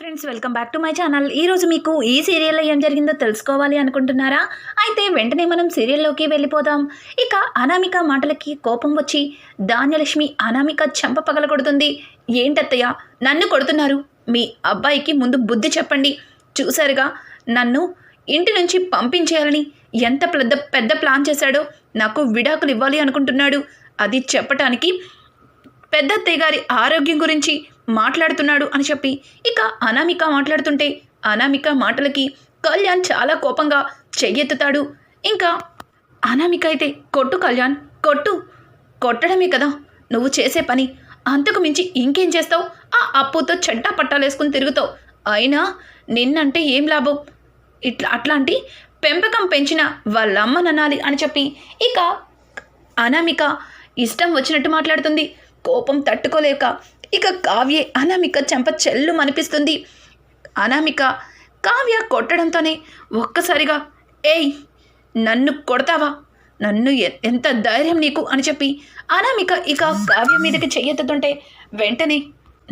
Friends welcome back to my channel. ఈరోజు మీకు ఈ సీరియల్లో ఏం జరిగిందో తెలుసుకోవాలి అనుకుంటున్నారా? అయితే వెంటనే మనం సీరియల్లోకి వెళ్ళిపోదాం. ఇక అనామిక మాటలకి కోపం వచ్చి ధాన్యలక్ష్మి అనామిక చెంప పగలగొడుతుంది ఏంటత్తయ్య నన్ను కొడుతున్నారు? మీ అబ్బాయికి ముందు బుద్ధి చెప్పండి. చూసారుగా నన్ను ఇంటి నుంచి పంపించేయాలని ఎంత పెద్ద పెద్ద ప్లాన్ చేశాడో నాకు విడాకులు ఇవ్వాలి అనుకుంటున్నాడు. అది చెప్పటానికి పెద్ద అత్తయ్య గారి ఆరోగ్యం గురించి మాట్లాడుతున్నాడు అని చెప్పి ఇక అనామిక మాట్లాడుతుంటే అనామిక మాటలకి కళ్యాణ్ చాలా కోపంగా చెయ్యెత్తుతాడు. ఇంకా అనామిక అయితే కొట్టు కళ్యాణ్ కొట్టు. కొట్టడమే కదా. నువ్వు చేసే పని. అంతకు మించి ఇంకేం చేస్తావు? ఆ అప్పుతో చెడ్డా పట్టాలేసుకుని తిరుగుతావు. అయినా నిన్నంటే ఏం లాభం? ఇట్లా అట్లాంటి పెంపకం పెంచిన వాళ్ళమ్మననాలి అని చెప్పి ఇక అనామిక ఇష్టం వచ్చినట్టు మాట్లాడుతుంది. కోపం తట్టుకోలేక ఇక కావ్య అనామిక చెంప చెల్లు అనిపిస్తుంది అనామిక కావ్య కొట్టడంతోనే ఒక్కసారిగా ఏయ్ నన్ను కొడతావా? నన్ను ఎంత ధైర్యం నీకు? అని చెప్పి అనామిక ఇక కావ్య మీదకి చెయ్యెత్తుతుంటే వెంటనే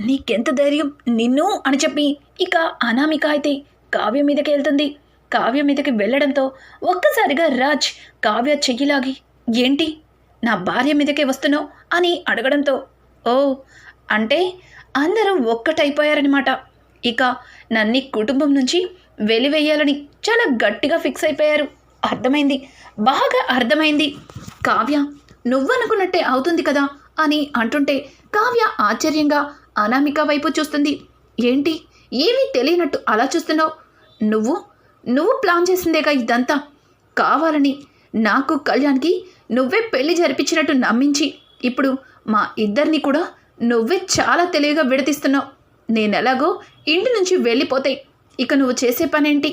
నీకెంత ధైర్యం నిన్ను? అని చెప్పి ఇక అనామిక అయితే కావ్య మీదకి వెళ్తుంది. కావ్య మీదకి వెళ్ళడంతో ఒక్కసారిగా రాజ్ కావ్య చెయ్యిలాగి ఏంటి నా భార్య మీదకే వస్తున్నావు? అని అడగడంతో ఓ అంటే అందరూ ఒక్కటైపోయారనమాట ఇక నన్ని కుటుంబం నుంచి వెలివేయాలని చాలా గట్టిగా ఫిక్స్ అయిపోయారు. అర్థమైంది. బాగా అర్థమైంది. కావ్య నువ్వనుకున్నట్టే అవుతుంది కదా అని అంటుంటే కావ్య ఆశ్చర్యంగా అనామిక వైపు చూస్తుంది. ఏంటి? ఏమీ తెలియనట్టు అలా చూస్తున్నావు? నువ్వు? నువ్వు ప్లాన్ చేసిందేగా ఇదంతా? కావాలని నాకు కళ్యాణ్కి నువ్వే పెళ్ళి జరిపించినట్టు నమ్మించి ఇప్పుడు మా ఇద్దరిని కూడా నువ్వే చాలా తెలివిగా విడతీస్తున్నావు నేనెలాగో ఇంటి నుంచి వెళ్ళిపోతాయి. ఇక నువ్వు చేసే పనేంటి?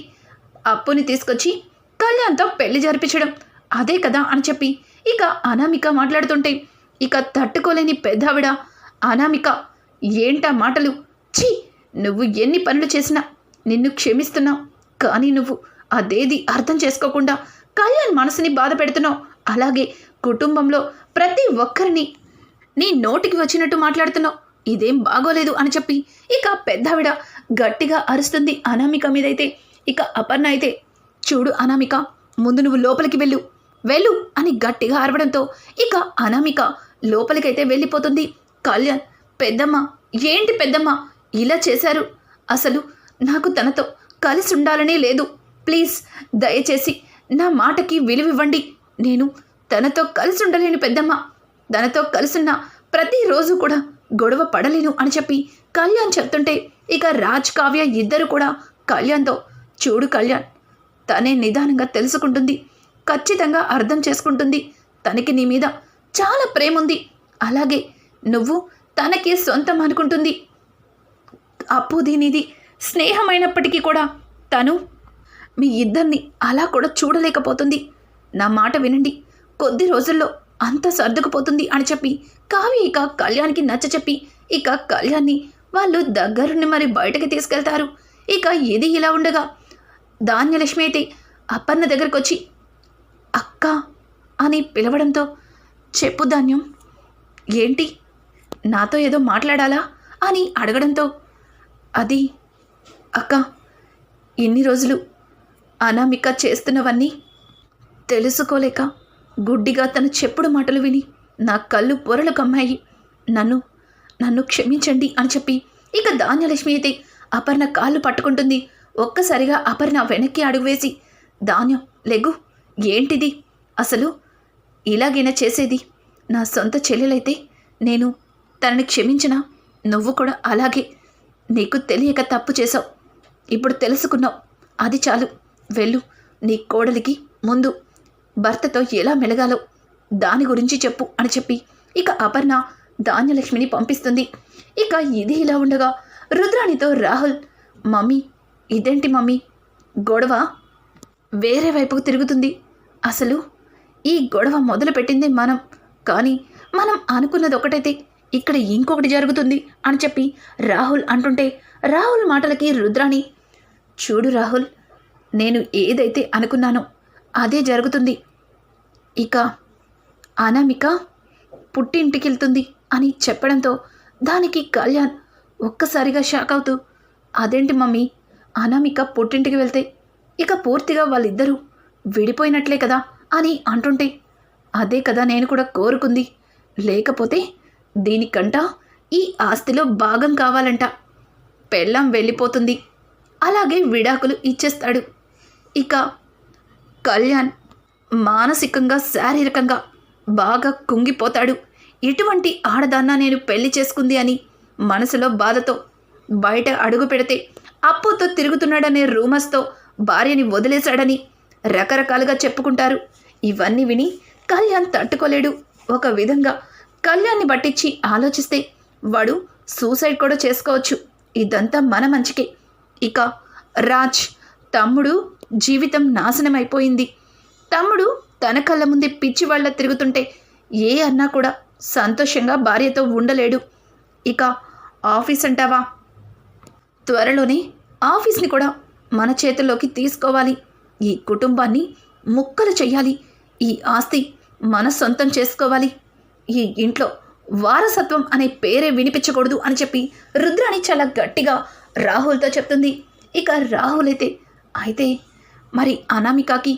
అప్పుని తీసుకొచ్చి కళ్యాణ్తో పెళ్ళి జరిపించడం. అదే కదా అని చెప్పి ఇక అనామిక మాట్లాడుతుంటే ఇక తట్టుకోలేని పెద్దావిడ అనామిక ఏంటా మాటలు? ఛీ! నువ్వు ఎన్ని పనులు చేసినా నిన్ను క్షమిస్తున్నావు. కానీ నువ్వు అదేది అర్థం చేసుకోకుండా కళ్యాణ్ మనసుని బాధ పెడుతున్నావు. అలాగే కుటుంబంలో ప్రతి ఒక్కరిని నీ నోటికి వచ్చినట్టు మాట్లాడుతున్నావు. ఇదేం బాగోలేదు అని చెప్పి ఇక పెద్దావిడ గట్టిగా అరుస్తుంది అనామిక మీదైతే. ఇక అపర్ణ అయితే చూడు అనామిక ముందు నువ్వు లోపలికి వెళ్ళు. వెళ్ళు అని గట్టిగా అరవడంతో ఇక అనామిక లోపలికైతే వెళ్ళిపోతుంది. కళ్యాణ్ పెద్దమ్మ ఏంటి పెద్దమ్మ? ఇలా చేశారు. అసలు నాకు తనతో కలిసి ఉండాలనే లేదు. ప్లీజ్ దయచేసి నా మాటకి విలువివ్వండి. నేను తనతో కలిసి ఉండలేను పెద్దమ్మ. తనతో కలిసున్న ప్రతిరోజు కూడా గొడవ పడలేను అని చెప్పి కళ్యాణ్ చెప్తుంటే ఇక రాజ్ కావ్య ఇద్దరు కూడా కళ్యాణ్తో చూడు కళ్యాణ్ తనే నిదానంగా తెలుసుకుంటుంది ఖచ్చితంగా అర్థం చేసుకుంటుంది తనకి నీ మీద చాలా ప్రేమ ఉంది అలాగే నువ్వు తనకి సొంతం అనుకుంటుంది. అప్పు దీనిది స్నేహమైనప్పటికీ కూడా తను మీ ఇద్దరిని అలా కూడా చూడలేకపోతుంది. నా మాట వినండి కొద్ది రోజుల్లో అంత సర్దుకుపోతుంది అని చెప్పి కావ్య ఇక కళ్యాణ్కి నచ్చ చెప్పి ఇక కళ్యాణ్ని వాళ్ళు దగ్గరుండి మరి బయటకి తీసుకెళ్తారు. ఇక ఇది ఇలా ఉండగా ధాన్యలక్ష్మి అయితే అప్పన్న దగ్గరకు వచ్చి అక్క అని పిలవడంతో చెప్పు ధాన్యం ఏంటి? నాతో ఏదో మాట్లాడాలా? అని అడగడంతో అది అక్క ఇన్ని రోజులు అనామిక చేస్తున్నవన్నీ తెలుసుకోలేక గుడ్డిగా తన చెప్పుడు మాటలు విని నా కళ్ళు పొరలు కమ్మాయి. నన్ను నన్ను క్షమించండి అని చెప్పి ఇక ధాన్యలక్ష్మి అయితే అపర్ణ కాళ్ళు పట్టుకుంటుంది. ఒక్కసారిగా అపర్ణ వెనక్కి అడుగు వేసి ధాన్యం లెగు ఏంటిది? అసలు ఇలాగైనా చేసేది? నా సొంత చెల్లెలైతే నేను తనని క్షమించినా నువ్వు కూడా అలాగే నీకు తెలియక తప్పు చేసావు ఇప్పుడు తెలుసుకున్నావు. అది చాలు. వెళ్ళు. నీ కోడలికి ముందు భర్తతో ఎలా మెలగాలో దాని గురించి చెప్పు అని చెప్పి ఇక అపర్ణ ధాన్యలక్ష్మిని పంపిస్తుంది. ఇక ఇది ఇలా ఉండగా రుద్రాణితో రాహుల్ మమ్మీ ఇదేంటి మమ్మీ? గొడవ వేరే వైపుకు తిరుగుతుంది. అసలు ఈ గొడవ మొదలుపెట్టింది మనం. కానీ మనం అనుకున్నది ఒకటైతే ఇక్కడ ఇంకొకటి జరుగుతుంది అని చెప్పి రాహుల్ అంటుంటే రాహుల్ మాటలకి రుద్రాణి చూడు రాహుల్ నేను ఏదైతే అనుకున్నానో అదే జరుగుతుంది. ఇక అనామిక పుట్టింటికి వెళ్తుంది అని చెప్పడంతో దానికి కళ్యాణ్ ఒక్కసారిగా షాక్ అవుతూ అదేంటి మమ్మీ? అనామిక పుట్టింటికి వెళ్తే ఇక పూర్తిగా వాళ్ళిద్దరూ విడిపోయినట్లే కదా అని అంటుంటే అదే కదా నేను కూడా కోరుకుంది. లేకపోతే దీనికంట ఈ ఆస్తిలో భాగం కావాలంట. పెళ్ళం వెళ్ళిపోతుంది. అలాగే విడాకులు ఇచ్చేస్తాడు. ఇక కళ్యాణ్ మానసికంగా శారీరకంగా బాగా కుంగిపోతాడు. ఇటువంటి ఆడదాన్న నేను పెళ్ళి చేసుకుంది అని మనసులో బాధతో బయట అడుగు పెడితే అప్పుతో తిరుగుతున్నాడనే రూమర్స్తో భార్యని వదిలేశాడని రకరకాలుగా చెప్పుకుంటారు. ఇవన్నీ విని కళ్యాణ్ తట్టుకోలేడు. ఒక విధంగా కళ్యాణ్ని పట్టించి ఆలోచిస్తే వాడు సూసైడ్ కూడా చేసుకోవచ్చు. ఇదంతా మన మంచికే. ఇక రాజ్ తమ్ముడు జీవితం నాశనమైపోయింది. తమ్ముడు తన కళ్ళ ముందే పిచ్చి వాళ్ళ తిరుగుతుంటే ఏ అన్నా కూడా సంతోషంగా భార్యతో ఉండలేడు. ఇక ఆఫీస్ అంటావా? త్వరలోనే ఆఫీస్ని కూడా మన చేతుల్లోకి తీసుకోవాలి. ఈ కుటుంబాన్ని ముక్కలు చేయాలి ఈ ఆస్తి మన సొంతం చేసుకోవాలి. ఈ ఇంట్లో వారసత్వం అనే పేరే వినిపించకూడదు అని చెప్పి రుద్రాణి చాలా గట్టిగా రాహుల్తో చెప్తుంది. ఇక రాహుల్ అయితే అయితే మరి అనామికాకి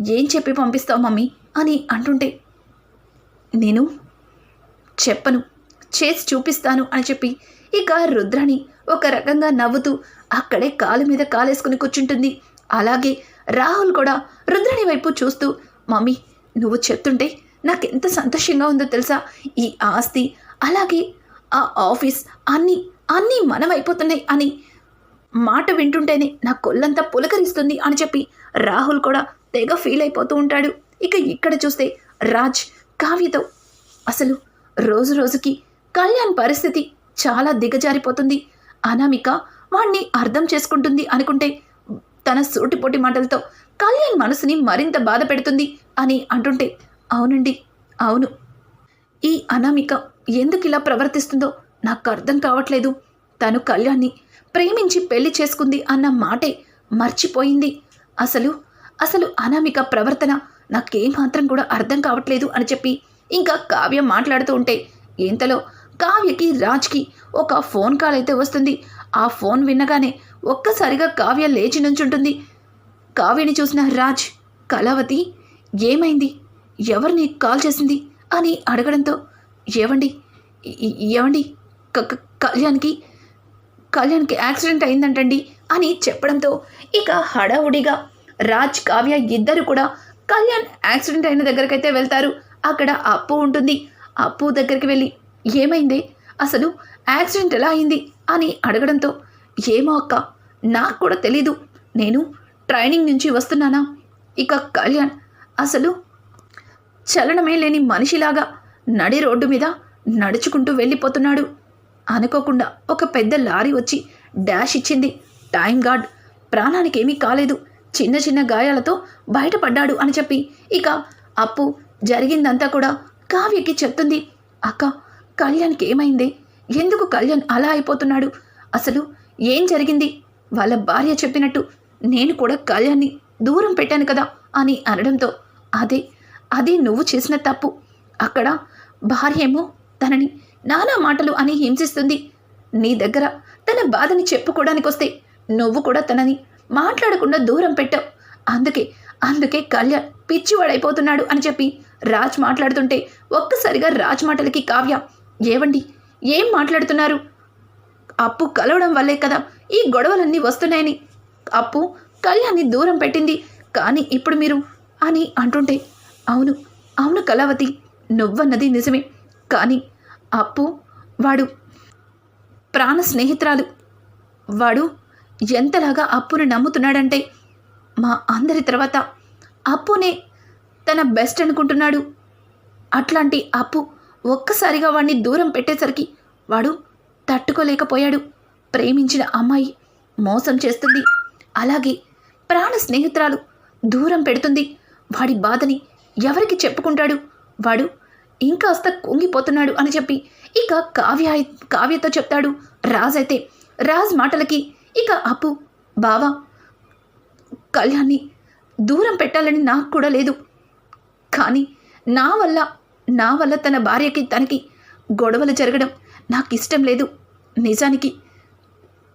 ఏం చెప్పి పంపిస్తావు మమ్మీ? అని అంటుంటే నేను చెప్పను చేసి చూపిస్తాను అని చెప్పి ఇక రుద్రాణి ఒక రకంగా నవ్వుతూ అక్కడే కాలు మీద కాలేసుకుని కూర్చుంటుంది. అలాగే రాహుల్ కూడా రుద్రాణి వైపు చూస్తూ మమ్మీ నువ్వు చెప్తుంటే నాకెంత సంతోషంగా ఉందో తెలుసా? ఈ ఆస్తి అలాగే ఆ ఆఫీస్ అన్నీ అన్నీ మనమైపోతున్నాయి అని మాట వింటుంటేనే నా కొల్లంతా పులకరిస్తుంది అని చెప్పి రాహుల్ కూడా తెగ ఫీల్ అయిపోతూ ఉంటాడు. ఇక ఇక్కడ చూస్తే రాజ్ కావ్యతో అసలు రోజు రోజుకి కళ్యాణ్ పరిస్థితి చాలా దిగజారిపోతుంది. అనామిక వాణ్ణి అర్థం చేసుకుంటుంది అనుకుంటే తన సూటిపోటి మాటలతో కళ్యాణ్ మనసుని మరింత బాధ పెడుతుంది అని అంటుంటే అవునండి అవును. ఈ అనామిక ఎందుకు ఇలా ప్రవర్తిస్తుందో నాకు అర్థం కావట్లేదు. తను కళ్యాణ్ని ప్రేమించి పెళ్ళి చేసుకుంది అన్న మాటే మర్చిపోయింది. అసలు అసలు అనామిక ప్రవర్తన నాకేమాత్రం కూడా అర్థం కావట్లేదు అని చెప్పి ఇంకా కావ్య మాట్లాడుతూ ఉంటే ఇంతలో కావ్యకి రాజ్కి ఒక ఫోన్ కాల్ అయితే వస్తుంది. ఆ ఫోన్ విన్నగానే ఒక్కసారిగా కావ్య లేచి నుంచుంటుంది. కావ్యని చూసిన రాజ్ కళావతి ఏమైంది? ఎవరిని కాల్ చేసింది? అని అడగడంతో ఏవండి? ఏవండి? క- కళ్యాణ్కి కళ్యాణ్కి యాక్సిడెంట్ అయిందంటండి అని చెప్పడంతో ఇక హడావుడిగా రాజ్ కావ్య ఇద్దరు కూడా కళ్యాణ్ యాక్సిడెంట్ అయిన దగ్గరకైతే వెళ్తారు. అక్కడ అప్పు ఉంటుంది. అప్పు దగ్గరికి వెళ్ళి ఏమైంది? అసలు యాక్సిడెంట్ ఎలా అయింది? అని అడగడంతో ఏమో అక్క నాకు కూడా తెలీదు. నేను ట్రైనింగ్ నుంచి వస్తున్నానా? ఇక కళ్యాణ్ అసలు చలనమే లేని మనిషిలాగా నడి రోడ్డు మీద నడుచుకుంటూ వెళ్ళిపోతున్నాడు. అనుకోకుండా ఒక పెద్ద లారీ వచ్చి డాష్ ఇచ్చింది. టైం గార్డ్ ప్రాణానికి ఏమీ కాలేదు. చిన్న చిన్న గాయాలతో బయటపడ్డాడు అని చెప్పి. ఇక అప్పు జరిగిందంతా కూడా కావ్యకి చెప్తుంది. అక్క కళ్యాణ్కి ఏమైంది ఎందుకు కళ్యాణ్ అలా అయిపోతున్నాడు? అసలు ఏం జరిగింది? వాళ్ళ భార్య చెప్పినట్టు నేను కూడా కళ్యాణ్ని దూరం పెట్టాను కదా అని అనడంతో. అదే అదే నువ్వు చేసిన తప్పు. అక్కడ భార్య ఏమో తనని నానా మాటలు అని హింసిస్తుంది. నీ దగ్గర తన బాధని చెప్పుకోవడానికి వస్తే నువ్వు కూడా తనని మాట్లాడకుండా దూరం పెట్టావు. అందుకే అందుకే కళ్యాణ్ పిచ్చివాడైపోతున్నాడు అని చెప్పి రాజ్ మాట్లాడుతుంటే ఒక్కసారిగా రాజ్ మాటలకి కావ్య ఏవండి ఏం మాట్లాడుతున్నారు? అప్పు కలవడం వల్లే కదా ఈ గొడవలన్నీ వస్తున్నాయని. అప్పు కళ్యాణ్ని దూరం పెట్టింది. కానీ ఇప్పుడు మీరు అని అంటుంటే అవును అవును కళావతి నువ్వన్నది నిజమే. కానీ అప్పు? వాడు ప్రాణ స్నేహితురాలు. వాడు ఎంతలాగా అప్పుని నమ్ముతున్నాడంటే మా అందరి తర్వాత అప్పునే తన బెస్ట్ అనుకుంటున్నాడు. అట్లాంటి అప్పు ఒక్కసారిగా వాడిని దూరం పెట్టేసరికి వాడు తట్టుకోలేకపోయాడు. ప్రేమించిన అమ్మాయి మోసం చేస్తుంది. అలాగే ప్రాణ స్నేహితురాలు దూరం పెడుతుంది. వాడి బాధని ఎవరికి చెప్పుకుంటాడు? వాడు ఇంకాస్త కుంగిపోతున్నాడు అని చెప్పి ఇక కావ్య కావ్యతో చెప్తాడు రాజ్ అయితే. రాజ్ మాటలకి ఇక అప్పు బావా కళ్యాణ్ని దూరం పెట్టాలని నాకు కూడా లేదు. కానీ నా వల్ల నా వల్ల తన భార్యకి తనకి గొడవలు జరగడం నాకు ఇష్టం లేదు. నిజానికి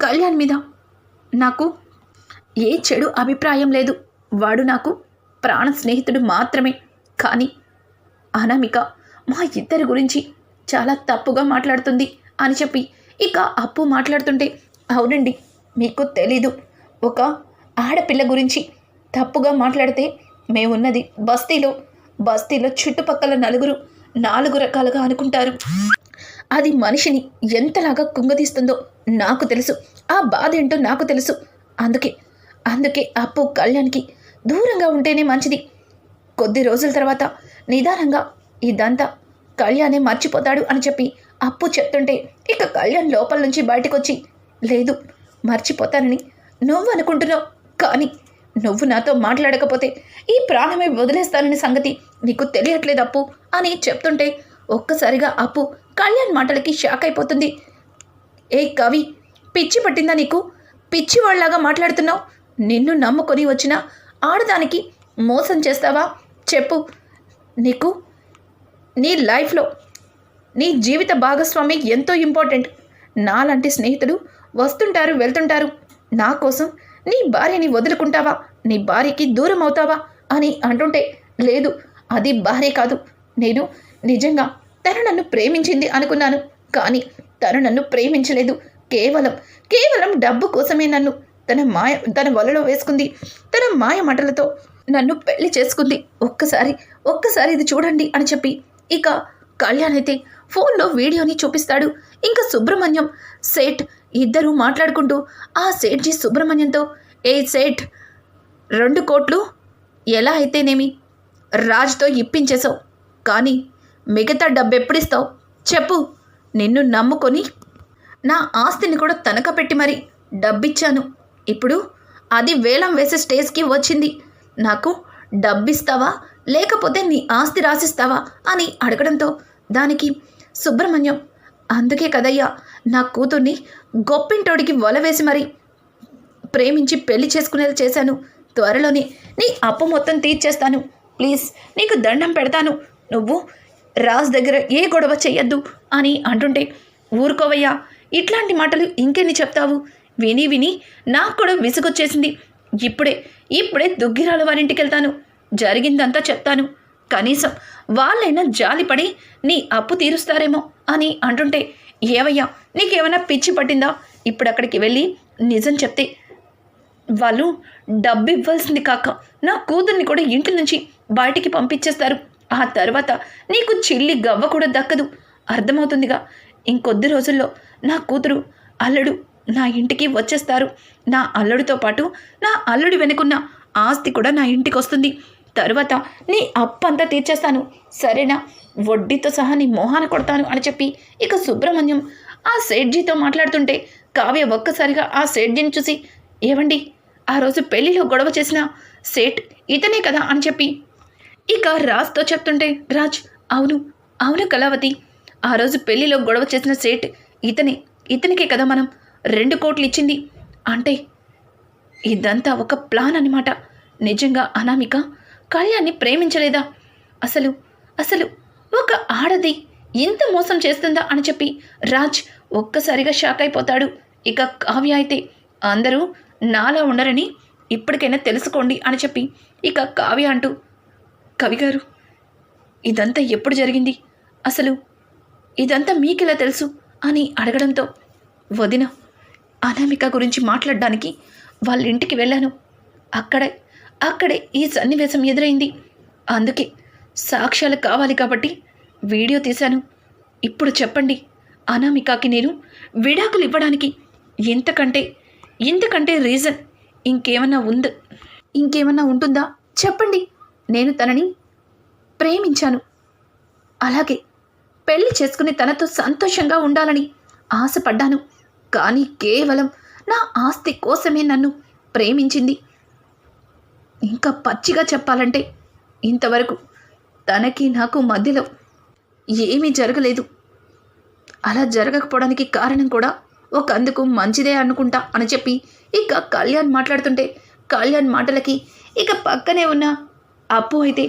కళ్యాణ్ మీద నాకు ఏ చెడు అభిప్రాయం లేదు. వాడు నాకు ప్రాణ స్నేహితుడు మాత్రమే. కానీ అనామిక మా ఇద్దరి గురించి చాలా తప్పుగా మాట్లాడుతుంది అని చెప్పి ఇక అప్పు మాట్లాడుతుంటే అవునండి మీకు తెలీదు. ఒక ఆడపిల్ల గురించి తప్పుగా మాట్లాడితే మేమున్నది బస్తీలో. బస్తీలో చుట్టుపక్కల నలుగురు నాలుగు రకాలుగా అనుకుంటారు. అది మనిషిని ఎంతలాగా కుంగదీస్తుందో నాకు తెలుసు. ఆ బాధ ఏంటో నాకు తెలుసు. అందుకే అందుకే అప్పు కళ్యాణ్కి దూరంగా ఉంటేనే మంచిది. కొద్ది రోజుల తర్వాత నిదానంగా ఇదంతా కళ్యాణే మర్చిపోతాడు అని చెప్పి అప్పు చెప్తుంటే ఇక కళ్యాణ్ లోపల నుంచి బయటకొచ్చి లేదు మర్చిపోతానని నువ్వు అనుకుంటున్నావు కానీ నువ్వు నాతో మాట్లాడకపోతే ఈ ప్రాణమే వదిలేస్తానని సంగతి నీకు తెలియట్లేదు అప్పు అని చెప్తుంటే ఒక్కసారిగా అప్పు కళ్యాణ్ మాటలకి షాక్ అయిపోతుంది. ఏ కవి పిచ్చి పట్టిందా నీకు? పిచ్చి వాళ్ళలాగా మాట్లాడుతున్నావు? నిన్ను నమ్ముకొని వచ్చిన ఆడదానికి మోసం చేస్తావా? చెప్పు నీకు నీ లైఫ్లో నీ జీవిత భాగస్వామి ఎంతో ఇంపార్టెంట్. నాలాంటి స్నేహితులు వస్తుంటారు వెళ్తుంటారు. నా కోసం నీ భార్యని వదులుకుంటావా? నీ భార్యకి దూరం అవుతావా? అని అంటుంటే లేదు అది భార్య కాదు. నేను నిజంగా తను నన్ను ప్రేమించింది అనుకున్నాను. కానీ తను నన్ను ప్రేమించలేదు. కేవలం కేవలం డబ్బు కోసమే నన్ను తన మాయ తన వలలో వేసుకుంది. తన మాయ మాటలతో నన్ను పెళ్ళి చేసుకుంది. ఒక్కసారి ఒక్కసారి ఇది చూడండి అని చెప్పి ఇక కళ్యాణ్ అయితే ఫోన్లో వీడియోని చూపిస్తాడు. ఇంకా సుబ్రహ్మణ్యం సేట్ ఇద్దరూ మాట్లాడుకుంటూ ఆ సేట్జీ సుబ్రహ్మణ్యంతో ఏ సేట్ రెండు కోట్లు ఎలా అయితేనేమి? రాజ్తో ఇప్పించేశావు. కానీ మిగతా డబ్బెప్పుడిస్తావు? చెప్పు నిన్ను నమ్ముకొని నా ఆస్తిని కూడా తనఖా పెట్టి మరి డబ్బిచ్చాను. ఇప్పుడు అది వేలం వేసే స్టేజ్కి వచ్చింది. నాకు డబ్బిస్తావా? లేకపోతే నీ ఆస్తి రాసిస్తావా అని అడగడంతో దానికి సుబ్రహ్మణ్యం అందుకే కదయ్యా నా కూతుర్ని గొప్పింటోడికి వల వేసి మరి ప్రేమించి పెళ్ళి చేసుకునేది చేశాను. త్వరలోనే నీ అప్పు మొత్తం తీర్చేస్తాను. ప్లీజ్ నీకు దండం పెడతాను. నువ్వు రాజ్ దగ్గర ఏ గొడవ చేయొద్దు అని అంటుంటే ఊరుకోవయ్యా ఇట్లాంటి మాటలు ఇంకెన్ని చెప్తావు? విని విని నాకు కూడా విసుగొచ్చేసింది. ఇప్పుడే ఇప్పుడే దుగ్గిరాల వారింటికి వెళ్తాను జరిగిందంతా చెప్తాను. కనీసం వాళ్ళైనా జాలిపడి నీ అప్పు తీరుస్తారేమో అని అంటుంటే ఏవయ్యా నీకేమైనా పిచ్చి పట్టిందా? ఇప్పుడు అక్కడికి వెళ్ళి నిజం చెప్తే వాళ్ళు డబ్బు ఇవ్వాల్సింది కాక నా కూతుర్ని కూడా ఇంటి నుంచి బయటికి పంపించేస్తారు. ఆ తర్వాత నీకు చిల్లి గవ్వ కూడా దక్కదు. అర్థమవుతుందిగా. ఇంకొద్ది రోజుల్లో నా కూతురు అల్లుడు నా ఇంటికి వచ్చేస్తారు. నా అల్లుడితో పాటు నా అల్లుడి వెనుకున్న ఆస్తి కూడా నా ఇంటికి వస్తుంది తరువాత నీ అప్పంతా తీర్చేస్తాను. సరేనా? వడ్డీతో సహా నీ మోహాన కొడతాను అని చెప్పి ఇక సుబ్రహ్మణ్యం ఆ సేట్జీతో మాట్లాడుతుంటే కావ్య ఒక్కసారిగా ఆ సేట్జీని చూసి ఏవండి? ఆ రోజు పెళ్ళిలో గొడవ చేసిన సేట్ ఇతనే కదా? అని చెప్పి ఇక రాజ్తో చెప్తుంటే రాజ్ అవును అవును కళావతి. ఆ రోజు పెళ్ళిలో గొడవ చేసిన సేట్ ఇతనే ఇతనికే కదా మనం రెండు కోట్లు ఇచ్చింది. అంటే ఇదంతా ఒక ప్లాన్ అనమాట నిజంగా అనామిక కళ్యాణ్ని ప్రేమించలేదా? అసలు అసలు ఒక ఆడది ఇంత మోసం చేస్తుందా అని చెప్పి రాజ్ ఒక్కసారిగా షాక్ అయిపోతాడు. ఇక కావ్య అయితే అందరూ నాలా ఉండరని ఇప్పటికైనా తెలుసుకోండి అని చెప్పి ఇక కావ్య అంటూ కవిగారు ఇదంతా ఎప్పుడు జరిగింది? అసలు ఇదంతా మీకెలా తెలుసు? అని అడగడంతో వదిన అనామిక గురించి మాట్లాడడానికి వాళ్ళ ఇంటికి వెళ్ళాను. అక్కడే అక్కడే ఈ సన్నివేశం ఎదురైంది. అందుకే సాక్ష్యాలు కావాలి కాబట్టి వీడియో తీశాను. ఇప్పుడు చెప్పండి అనామికాకి నేను విడాకులు ఇవ్వడానికి ఎంతకంటే ఇంతకంటే రీజన్ ఇంకేమన్నా ఉంద ఇంకేమన్నా ఉంటుందా? చెప్పండి నేను తనని ప్రేమించాను. అలాగే పెళ్ళి చేసుకుని తనతో సంతోషంగా ఉండాలని ఆశపడ్డాను. కానీ కేవలం నా ఆస్తి కోసమే నన్ను ప్రేమించింది. ఇంకా పచ్చిగా చెప్పాలంటే ఇంతవరకు తనకి నాకు మధ్యలో ఏమీ జరగలేదు. అలా జరగకపోవడానికి కారణం కూడా ఒక అందుకు మంచిదే అనుకుంటా అని చెప్పి ఇక కళ్యాణ్ మాట్లాడుతుంటే కళ్యాణ్ మాటలకి ఇక పక్కనే ఉన్న అప్పు అయితే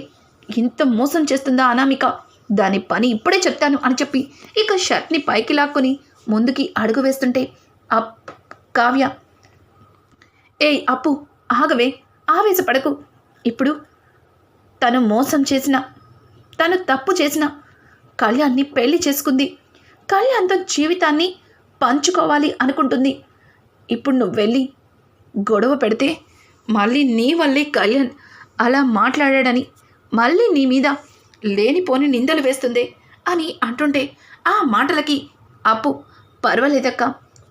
ఇంత మోసం చేస్తుందా అనామిక? దాని పని ఇప్పుడే చెప్తాను అని చెప్పి ఇక షర్ట్ని పైకి లాక్కొని ముందుకి అడుగు వేస్తుంటే అప్ కావ్య ఏయ్ అప్పు ఆగవే ఆవేశపడకు. ఇప్పుడు తను మోసం చేసిన తను తప్పు చేసిన కళ్యాణ్ని పెళ్ళి చేసుకుంది. కళ్యాణ్తో జీవితాన్ని పంచుకోవాలి అనుకుంటుంది. ఇప్పుడు నువ్వు వెళ్ళి గొడవ పెడితే మళ్ళీ నీ వల్లే కళ్యాణ్ అలా మాట్లాడాడని మళ్ళీ నీ మీద లేనిపోని నిందలు వేస్తుంది అని అంటుంటే ఆ మాటలకి అప్పు పర్వాలేదక్క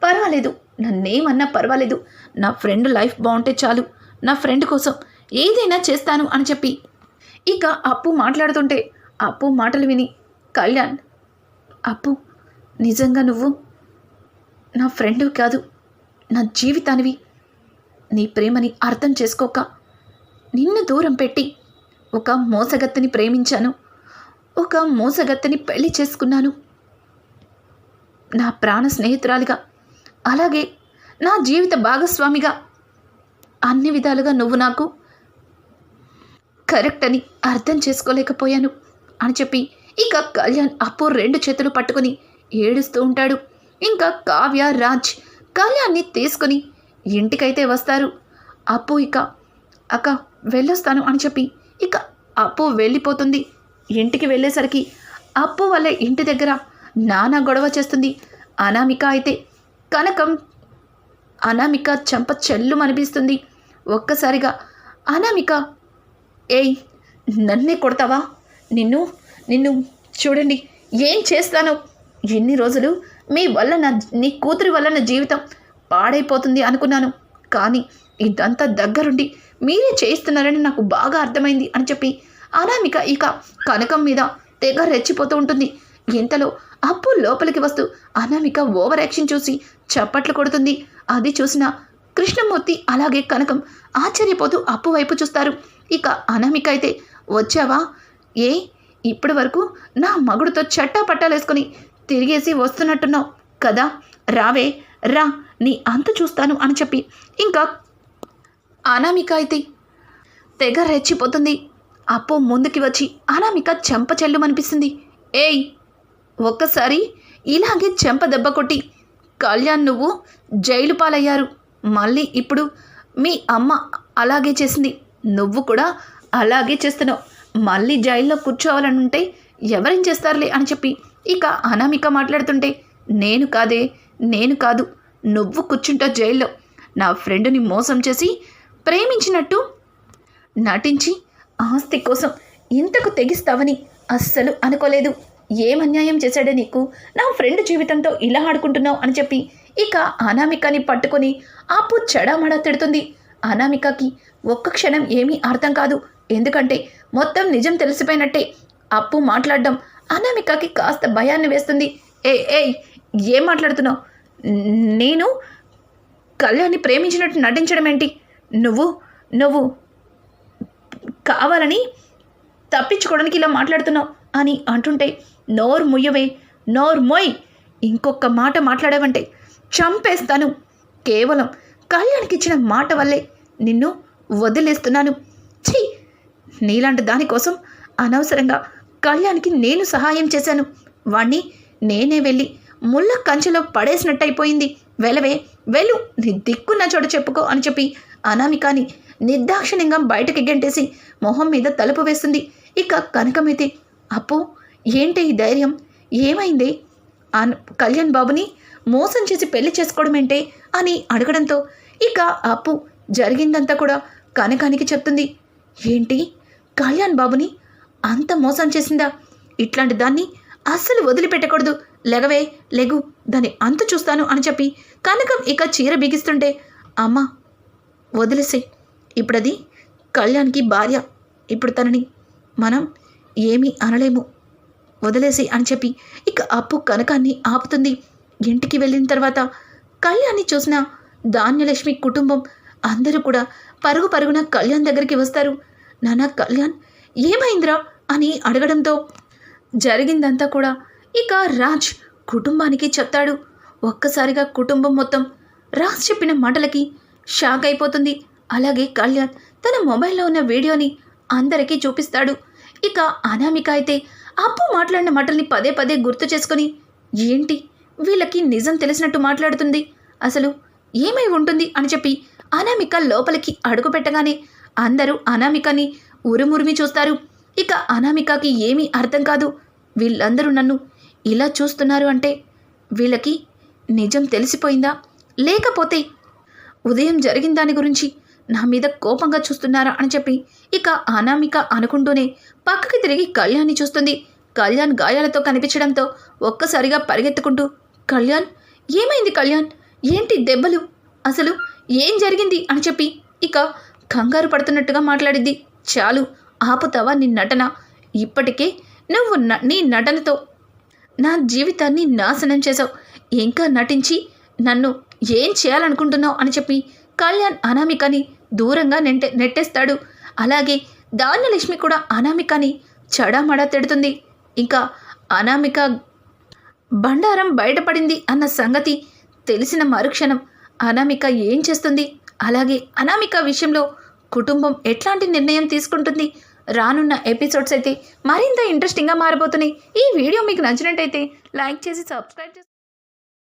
పర్వాలేదు. నన్నేమన్నా పర్వాలేదు. నా ఫ్రెండ్ లైఫ్ బాగుంటే చాలు. నా ఫ్రెండ్ కోసం ఏదైనా చేస్తాను అని చెప్పి. ఇక అప్పు మాట్లాడుతుంటే అప్పు మాటలు విని కళ్యాణ్ అప్పు నిజంగా నువ్వు నా ఫ్రెండ్ కాదు. నా జీవితానివి. నీ ప్రేమని అర్థం చేసుకోక నిన్ను దూరం పెట్టి ఒక మోసగత్తని ప్రేమించాను. ఒక మోసగత్తని పెళ్ళి చేసుకున్నాను. నా ప్రాణ స్నేహితురాలిగా అలాగే నా జీవిత భాగస్వామిగా అన్ని విధాలుగా నువ్వు నాకు కరెక్ట్ అని అర్థం చేసుకోలేకపోయాను అని చెప్పి ఇక కళ్యాణ్ అప్పు రెండు చేతులు పట్టుకొని ఏడుస్తూ ఉంటాడు. ఇంకా కావ్య రాజ్ కళ్యాణ్ని తీసుకొని ఇంటికైతే వస్తారు. అప్పు ఇక అక్క వెళ్ళొస్తాను అని చెప్పి ఇక అప్పు వెళ్ళిపోతుంది. ఇంటికి వెళ్ళేసరికి అప్పు వాళ్ళ ఇంటి దగ్గర నానా గొడవ చేస్తుంది. అనామిక అయితే కనకం అనామిక చెంప చెల్లు అనిపిస్తుంది ఒక్కసారిగా అనామిక ఏయ్ నన్నే కొడతావా? నిన్ను నిన్ను చూడండి ఏం చేస్తాను? ఎన్ని రోజులు మీ వల్ల నా నీ కూతురి వల్ల నా జీవితం పాడైపోతుంది అనుకున్నాను. కానీ ఇదంతా దగ్గరుండి మీరే చేయిస్తున్నారని నాకు బాగా అర్థమైంది అని చెప్పి అనామిక ఇక కనకం మీద తెగ రెచ్చిపోతూ ఉంటుంది. ఇంతలో అప్పు లోపలికి వస్తూ అనామిక ఓవర్ యాక్షన్ చూసి చప్పట్లు కొడుతుంది. అది చూసిన కృష్ణమూర్తి అలాగే కనకం ఆశ్చర్యపోతూ అప్పు వైపు చూస్తారు. ఇక అనామిక అయితే వచ్చావా? ఏ? ఇప్పటి వరకు నా మగుడుతో చట్టా పట్టాలేసుకొని తిరిగేసి వస్తున్నట్టున్నావు కదా? రావే రా నీ అంత చూస్తాను అని చెప్పి. ఇంకా అనామిక అయితే తెగ రెచ్చిపోతుంది. అప్పు ముందుకి వచ్చి అనామిక చెంప చెల్లుమనిపిస్తుంది. ఏయ్ ఒక్కసారి ఇలాగే చెంప దెబ్బ కొట్టి కళ్యాణ్ నువ్వు జైలు పాలయ్యారు. మళ్ళీ ఇప్పుడు మీ అమ్మ అలాగే చేసింది. నువ్వు కూడా అలాగే చేస్తున్నావు. మళ్ళీ జైల్లో కూర్చోవాలని ఉంటే ఎవరేం చేస్తారులే అని చెప్పి ఇక అనామిక మాట్లాడుతుంటే నేను కాదే నేను కాదు నువ్వు కూర్చుంటావు జైల్లో. నా ఫ్రెండ్ని మోసం చేసి ప్రేమించినట్టు నటించి ఆస్తి కోసం ఇంతకు తెగిస్తావని అస్సలు అనుకోలేదు. ఏం అన్యాయం చేశాడే నీకు? నా ఫ్రెండ్ జీవితంతో ఇలా ఆడుకుంటున్నావు అని చెప్పి ఇక అనామికని పట్టుకొని ఆపు చెడమడ తిడుతుంది. అనామికకి ఒక్క క్షణం ఏమీ అర్థం కాదు. ఎందుకంటే మొత్తం నిజం తెలిసిపోయినట్టే అప్పు మాట్లాడడం అనామికకి కాస్త భయాన్ని వేస్తుంది. ఏ ఏయ్ ఏం మాట్లాడుతున్నావు? నేను కళ్యాణ్ని ప్రేమించినట్టు నటించడం ఏంటి? నువ్వు నువ్వు కావాలని తప్పించుకోవడానికి ఇలా మాట్లాడుతున్నావు అని అంటుంటే నోరు ముయ్యవే నోరు మొయ్. ఇంకొక మాట మాట్లాడావంటే చంపేస్తాను. కేవలం కళ్యాణ్కి ఇచ్చిన మాట వల్లే నిన్ను వదిలేస్తున్నాను. ఛీ! నీలాంటి దానికోసం అనవసరంగా కళ్యాణ్కి నేను సహాయం చేశాను. వాణ్ణి నేనే వెళ్ళి ముళ్ళ కంచెలో పడేసినట్టయిపోయింది. వెలవే వెళ్ళు నీ దిక్కున్న చోట చెప్పుకో అని చెప్పి అనామికాని నిర్దాక్షిణ్యంగా బయటకి గెంటేసి మొహం మీద తలుపు వేస్తుంది. ఇక కనకమైతే అప్పు ఏంటి ఈ ధైర్యం? ఏమైంది? అన్ కళ్యాణ్ బాబుని మోసం చేసి పెళ్ళి చేసుకోవడం ఏంటే అని అడగడంతో ఇక అప్పు జరిగిందంతా కూడా కనకానికి చెప్తుంది. ఏంటి? కళ్యాణ్ బాబుని అంత మోసం చేసిందా? ఇట్లాంటి దాన్ని అస్సలు వదిలిపెట్టకూడదు. లెగవే లెగు దాన్ని అంత చూస్తాను అని చెప్పి కనకం ఇక చీర బిగిస్తుంటే అమ్మ వదిలేసే. ఇప్పుడది కళ్యాణ్కి భార్య ఇప్పుడు తనని మనం ఏమీ అనలేము. వదిలేసి అని చెప్పి ఇక అప్పు కనకాన్ని ఆపుతుంది. ఇంటికి వెళ్ళిన తర్వాత కళ్యాణ్ని చూసిన ధాన్యలక్ష్మి కుటుంబం అందరూ కూడా పరుగు పరుగున కళ్యాణ్ దగ్గరికి వస్తారు. నానా కళ్యాణ్ ఏమైందిరా? అని అడగడంతో జరిగిందంతా కూడా ఇక రాజ్ కుటుంబానికి చెప్తాడు. ఒక్కసారిగా కుటుంబం మొత్తం రాజ్ చెప్పిన మాటలకి షాక్ అయిపోతుంది. అలాగే కళ్యాణ్ తన మొబైల్లో ఉన్న వీడియోని అందరికీ చూపిస్తాడు. ఇక అనామిక అయితే అప్పు మాట్లాడిన మాటల్ని పదే పదే గుర్తు చేసుకొని ఏంటి వీళ్ళకి నిజం తెలిసినట్టు మాట్లాడుతుంది. అసలు ఏమై ఉంటుంది అని చెప్పి అనామిక లోపలికి అడుగు పెట్టగానే అందరూ అనామికని ఉరుమురిమి చూస్తారు. ఇక అనామికకి ఏమీ అర్థం కాదు. వీళ్ళందరూ నన్ను ఇలా చూస్తున్నారు అంటే వీళ్ళకి నిజం తెలిసిపోయిందా? లేకపోతే ఉదయం జరిగిన దాని గురించి నా మీద కోపంగా చూస్తున్నారా అని చెప్పి ఇక అనామిక అనుకుంటూనే పక్కకి తిరిగి కళ్యాణ్ని చూస్తుంది. కళ్యాణ్ గాయాలతో కనిపించడంతో ఒక్కసారిగా పరిగెత్తుకుంటూ కళ్యాణ్ ఏమైంది కళ్యాణ్? ఏంటి దెబ్బలు? అసలు ఏం జరిగింది అని చెప్పి ఇక కంగారు పడుతున్నట్టుగా మాట్లాడిద్ది. చాలు ఆపుతావా నీ నటన? ఇప్పటికే నువ్వు న- నీ నటనతో నా జీవితాన్ని నాశనం చేశావు. ఇంకా నటించి నన్ను ఏం చేయాలనుకుంటున్నావు అని చెప్పి కళ్యాణ్ అనామికని దూరంగా నెంటే నెట్టేస్తాడు. అలాగే ధాన్యలక్ష్మి కూడా అనామికని చడామడా తిడుతుంది. ఇంకా అనామిక బండారం బయటపడింది అన్న సంగతి తెలిసిన మరుక్షణం అనామిక ఏం చేస్తుంది? అలాగే అనామిక విషయంలో కుటుంబం ఎట్లాంటి నిర్ణయం తీసుకుంటుంది? రానున్న ఎపిసోడ్స్ అయితే మరింత ఇంట్రెస్టింగ్గా మారబోతున్నాయి. ఈ వీడియో మీకు నచ్చినట్టయితే లైక్ చేసి సబ్స్క్రైబ్ చేసి